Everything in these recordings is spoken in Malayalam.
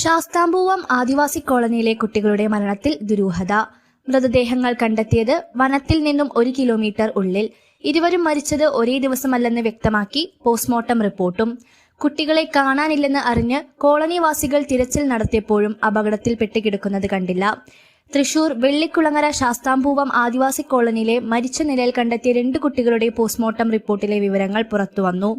ശാസ്താംപൂവം ആദിവാസി കോളനിയിലെ കുട്ടികളുടെ മരണത്തിൽ ദുരൂഹത. മൃതദേഹങ്ങൾ കണ്ടെത്തിയത് വനത്തിൽ നിന്നും ഒരു കിലോമീറ്റർ ഉള്ളിൽ. ഇരുവരും മരിച്ചത് ഒരേ ദിവസമല്ലെന്ന് വ്യക്തമാക്കി പോസ്റ്റ്മോർട്ടം റിപ്പോർട്ടും. കുട്ടികളെ കാണാനില്ലെന്ന് അറിഞ്ഞ് കോളനിവാസികൾ തിരച്ചിൽ നടത്തിയപ്പോഴും അപകടത്തിൽ പെട്ടുകിടക്കുന്നത് കണ്ടില്ല. തൃശൂർ വെള്ളിക്കുളങ്ങര ശാസ്താംപൂവം ആദിവാസി കോളനിയിലെ മരിച്ച നിലയിൽ കണ്ടെത്തിയ രണ്ട് കുട്ടികളുടെ പോസ്റ്റ്മോർട്ടം റിപ്പോർട്ടിലെ വിവരങ്ങൾ പുറത്തുവന്നു.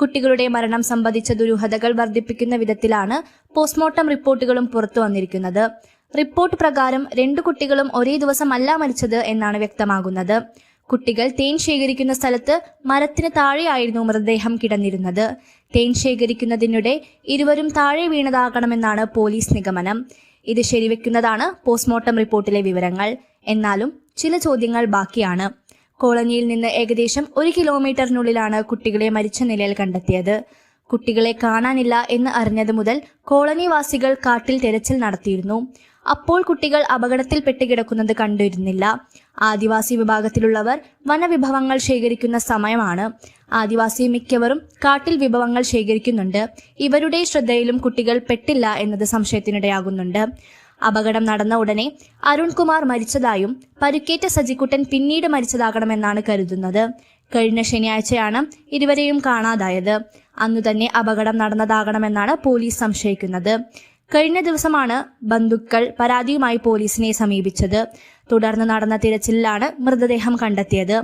കുട്ടികളുടെ മരണം സംബന്ധിച്ച ദുരൂഹതകൾ വർദ്ധിപ്പിക്കുന്ന വിധത്തിലാണ് പോസ്റ്റ്മോർട്ടം റിപ്പോർട്ടുകളും പുറത്തു വന്നിരിക്കുന്നത്. റിപ്പോർട്ട് പ്രകാരം രണ്ടു കുട്ടികളും ഒരേ ദിവസമല്ല മരിച്ചത് എന്നാണ് വ്യക്തമാകുന്നത്. കുട്ടികൾ തേൻ ശേഖരിക്കുന്ന സ്ഥലത്ത് മരത്തിന് താഴെയായിരുന്നു മൃതദേഹം കിടന്നിരുന്നത്. തേൻ ശേഖരിക്കുന്നതിനിടെ ഇരുവരും താഴെ വീണതാകണമെന്നാണ് പോലീസ് നിഗമനം. ഇത് ശരിവെക്കുന്നതാണ് പോസ്റ്റ്മോർട്ടം റിപ്പോർട്ടിലെ വിവരങ്ങൾ. എന്നാലും ചില ചോദ്യങ്ങൾ ബാക്കിയാണ്. കോളനിയിൽ നിന്ന് ഏകദേശം ഒരു കിലോമീറ്ററിനുള്ളിലാണ് കുട്ടികളെ മരിച്ച നിലയിൽ കണ്ടെത്തിയത്. കുട്ടികളെ കാണാനില്ല എന്ന് അറിഞ്ഞത് മുതൽ കോളനിവാസികൾ കാട്ടിൽ തെരച്ചിൽ നടത്തിയിരുന്നു. അപ്പോൾ കുട്ടികൾ അപകടത്തിൽ പെട്ടുകിടക്കുന്നത് കണ്ടിരുന്നില്ല. ആദിവാസി വിഭാഗത്തിലുള്ളവർ വനവിഭവങ്ങൾ ശേഖരിക്കുന്ന സമയമാണ്. ആദിവാസി മിക്കവരും കാട്ടിൽ വിഭവങ്ങൾ ശേഖരിക്കുന്നുണ്ട്. ഇവരുടെ ശ്രദ്ധയിലും കുട്ടികൾ പെട്ടില്ല എന്നത് സംശയത്തിനിടയാകുന്നുണ്ട്. അപകടം നടന്ന ഉടനെ അരുൺകുമാർ മരിച്ചതായും പരുക്കേറ്റ സജിക്കുട്ടൻ പിന്നീട് മരിച്ചതാകണമെന്നാണ് കരുതുന്നത്. കഴിഞ്ഞ ശനിയാഴ്ചയാണ് ഇരുവരെയും കാണാതായത്. അന്നു തന്നെ അപകടം നടന്നതാകണമെന്നാണ് പോലീസ് സംശയിക്കുന്നത്. കഴിഞ്ഞ ദിവസമാണ് ബന്ധുക്കൾ പരാതിയുമായി പോലീസിനെ സമീപിച്ചത്. തുടർന്ന് നടന്ന തിരച്ചിലിലാണ് മൃതദേഹം കണ്ടെത്തിയത്.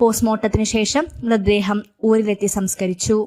പോസ്റ്റ്മോർട്ടത്തിന് ശേഷം മൃതദേഹം ഊരിലെത്തി സംസ്കരിച്ചു.